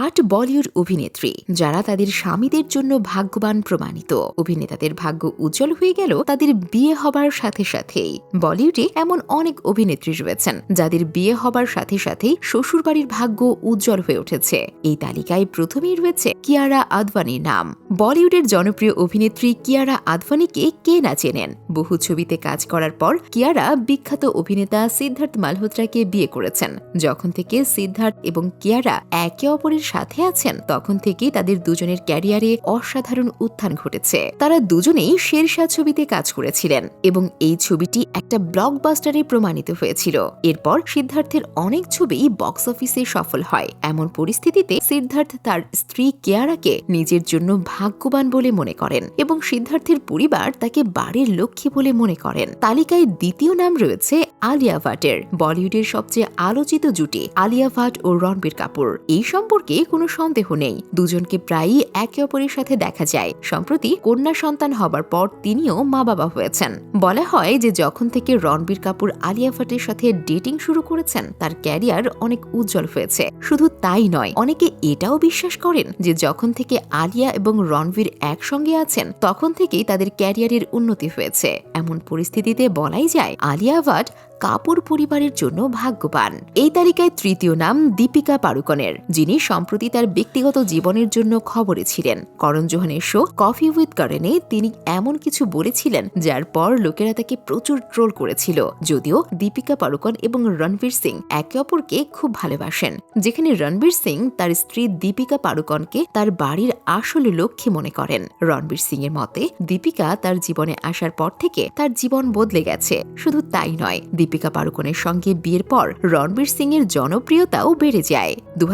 আট বলিউড অভিনেত্রী, যারা তাদের স্বামীদের জন্য ভাগ্যবান প্রমাণিত। অভিনেতাদের ভাগ্য উজ্জ্বল হয়ে গেল তাদের বিয়ে হবার সাথে সাথেই। বলিউডে এমন অনেক অভিনেত্রী রয়েছেন, যাদের বিয়ে হবার সাথে সাথেই শ্বশুরবাড়ির ভাগ্য উজ্জ্বল হয়ে উঠেছে। এই তালিকায় প্রথমেই রয়েছে কিয়ারা আদবানির নাম। বলিউডের জনপ্রিয় অভিনেত্রী কিয়ারা আদভানিকে কে না চেনেন? বহু ছবিতে কাজ করার পর কিয়ারা বিখ্যাত অভিনেতা সিদ্ধার্থ মালহোত্রাকে বিয়ে করেছেন। যখন থেকে সিদ্ধার্থ এবং কিয়ারা একে অপরের সাথে আছেন, তখন থেকেই তাদের দুজনের ক্যারিয়ারে অসাধারণ উত্থান ঘটেছে। তারা দুজনেই শেরশাহ ছবিতে কাজ করেছিলেন এবং এই ছবিটি একটা ব্লকবাস্টারে প্রমাণিত হয়েছিল। এরপর সিদ্ধার্থের অনেক ছবি বক্স অফিসে সফল হয়। এমন পরিস্থিতিতে সিদ্ধার্থ তার স্ত্রী কেয়ারাকে নিজের জন্য ভাগ্যবান বলে মনে করেন এবং সিদ্ধার্থের পরিবার তাকে বাড়ির লক্ষ্মী বলে মনে করেন। তালিকায় দ্বিতীয় নাম রয়েছে আলিয়া ভাটের, বলিউডের সবচেয়ে আলোচিত জুটি আলিয়া ভাট ও রণবীর কাপুর। এই সম্পর্কে কোনো সন্দেহ নেই। দুজনকে প্রায়ই একে অপরের সাথে দেখা যায়। সম্প্রতি কন্যা সন্তান হবার পর তিনিও মা বাবা হয়েছেন। বলা হয় যে যখন থেকে রণবীর কাপুর আলিয়া ভাটের সাথে ডেটিং শুরু করেছেন, তার ক্যারিয়ার অনেক উজ্জ্বল হয়েছে। শুধু তাই নয়, অনেকে এটাও বিশ্বাস করেন যে যখন থেকে আলিয়া এবং রণবীর একসঙ্গে আছেন, তখন থেকেই তাদের ক্যারিয়ারের উন্নতি হয়েছে। এমন পরিস্থিতিতে বলাই যায়, আলিয়া ভাট কাপুর পরিবারের জন্য ভাগ্যবান। এই তালিকায় তৃতীয় নাম দীপিকা পাড়ুকনের, যিনি সম্প্রতি তার ব্যক্তিগত জীবনের জন্য খবরে ছিলেন। করণ জোহানের শো কফি উইথ কারেনে তিনি এমন কিছু বলেছিলেন, যার পর লোকেরা তাকে প্রচুর ট্রোল করেছিল। যদিও দীপিকা পাড়ুকন এবং রণবীর সিং একে অপরকে খুব ভালোবাসেন। যেখানে রণবীর সিং তার স্ত্রী দীপিকা পাড়ুকনকে তার বাড়ির আসল লক্ষ্যে মনে করেন। রণবীর সিং এর মতে, দীপিকা তার জীবনে আসার পর থেকে তার জীবন বদলে গেছে। শুধু তাই নয় দীপিকা পাড়ুকনের সঙ্গে বিয়ের পর রণবীর সিং এর জনপ্রিয়তাও বেড়ে যায়। দু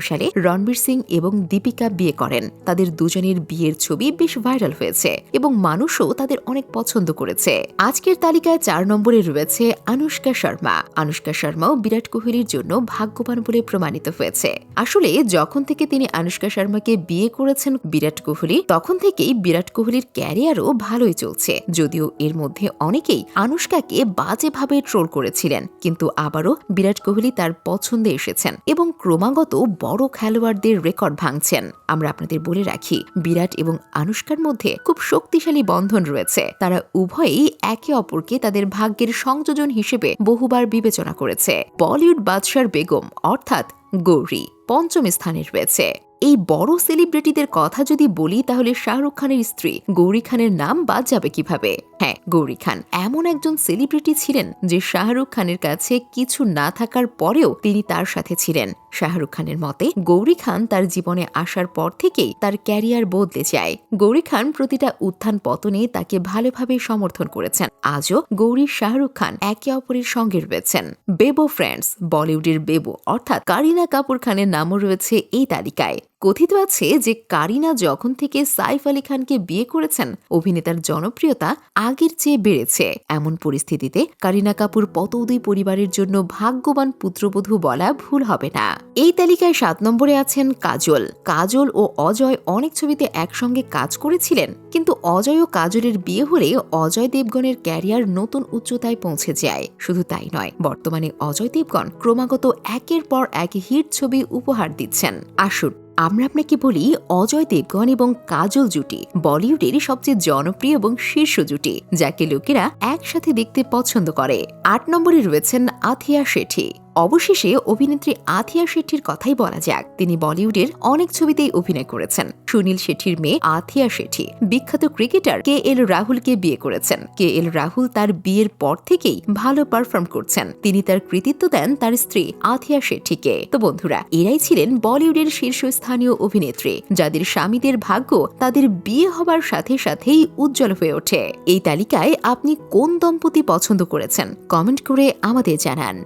সালে রণবীর সিং এবং দীপিকা বিয়ে করেন। তাদের দুজনের বিয়ের ছবি বেশ ভাইরাল হয়েছে এবং মানুষও তাদের অনেক পছন্দ করেছে। আজকের তালিকায় চার নম্বরে রয়েছে আনুষ্কা শর্মা। আনুষ্কা শর্মাও বিরাট কোহলির জন্য ভাগ্যবান বলে প্রমাণিত হয়েছে। আসলে যখন থেকে তিনি আনুষ্কা শর্মাকে বিয়ে করেছেন বিরাট কোহলি, তখন থেকেই বিরাট কোহলির ক্যারিয়ারও ভালোই চলছে। যদিও এর মধ্যে অনেকেই আনুষ্কাকে বাজেভাবে ট্রোল করেছিলেন, কিন্তু আবারও বিরাট কোহলি তার পছন্দে এসেছেন এবং ক্রমাগত বড় খেলোয়াড়দের রেকর্ড ভাঙছেন। আমরা আপনাদের বলে রাখি, বিরাট এবং আনুষ্কার মধ্যে খুব শক্তিশালী বন্ধন রয়েছে। তারা উভয়েই একে অপরকে তাদের ভাগ্যের সংযোজন হিসেবে বহুবার বিবেচনা করেছে। বলিউড বাদশার বেগম, অর্থাৎ গৌরী, পঞ্চম স্থানে রয়েছে। এই বড় সেলিব্রিটিদের কথা যদি বলি, তাহলে শাহরুখ খানের স্ত্রী গৌরী খানের নাম বাদ যাবে কীভাবে? হ্যাঁ গৌরী খান এমন একজন সেলিব্রিটি ছিলেন যে শাহরুখ খানের কাছে কিছু না থাকার পরেও তিনি তার সাথে ছিলেন। শাহরুখ খানের মতে, গৌরী খান তার জীবনে আসার পর থেকেই তার ক্যারিয়ার বদলে যায়। গৌরী খান প্রতিটা উত্থান পতনে তাকে ভালোভাবে সমর্থন করেছেন। আজও গৌরী, শাহরুখ খান একে অপরের সঙ্গে রয়েছেন। বেবো ফ্রেন্ডস, বলিউডের বেবো, অর্থাৎ কারিনা কাপুর খানের নামও রয়েছে এই তালিকায়। কথিত আছে যে কারিনা যখন থেকে সাইফ আলী খানকে বিয়ে করেছেন, অভিনেতার জনপ্রিয়তা আগের চেয়ে বেড়েছে। এমন পরিস্থিতিতে কারিনা কাপুর পতৌদি পরিবারের জন্য ভাগ্যবান পুত্রবধূ বলা ভুল হবে না। এই তালিকায় সাত নম্বরে আছেন কাজল। কাজল ও অজয় অনেক ছবিতে একসঙ্গে কাজ করেছিলেন, কিন্তু অজয় ও কাজলের বিয়ে হলে অজয় দেবগণের ক্যারিয়ার নতুন উচ্চতায় পৌঁছে যায়। শুধু তাই নয়, বর্তমানে অজয় দেবগণ ক্রমাগত একের পর এক হিট ছবি উপহার দিচ্ছেন। আসুন আমরা আপনাকে বলি অজয় দেবগণ এবং কাজল জুটি, বলিউডের সবচেয়ে জনপ্রিয় এবং শীর্ষ জুটি, যাকে লোকেরা একসাথে দেখতে পছন্দ করে। আট নম্বরে রয়েছেন আথিয়া শেঠি। অবশেষে অভিনেত্রী আথিয়া শেট্টির কথাই বলা যাক। তিনি বলিউডের অনেক ছবিতেই অভিনয় করেছেন। সুনীল শেট্টির মেয়ে আথিয়া শেঠি বিখ্যাত ক্রিকেটার কে এল রাহুলকে বিয়ে করেছেন। কে এল রাহুল তার বিয়ের পর থেকেই ভালো পারফর্ম করছেন। তিনি তার কৃতিত্ব দেন তার স্ত্রী আথিয়া শেট্টিকে। তো বন্ধুরা, এরাই ছিলেন বলিউডের শীর্ষস্থানীয় অভিনেত্রী, যাদের স্বামীদের ভাগ্য তাদের বিয়ে হবার সাথে সাথেই উজ্জ্বল হয়ে ওঠে। এই তালিকায় আপনি কোন দম্পতি পছন্দ করেছেন? কমেন্ট করে আমাদের জানান।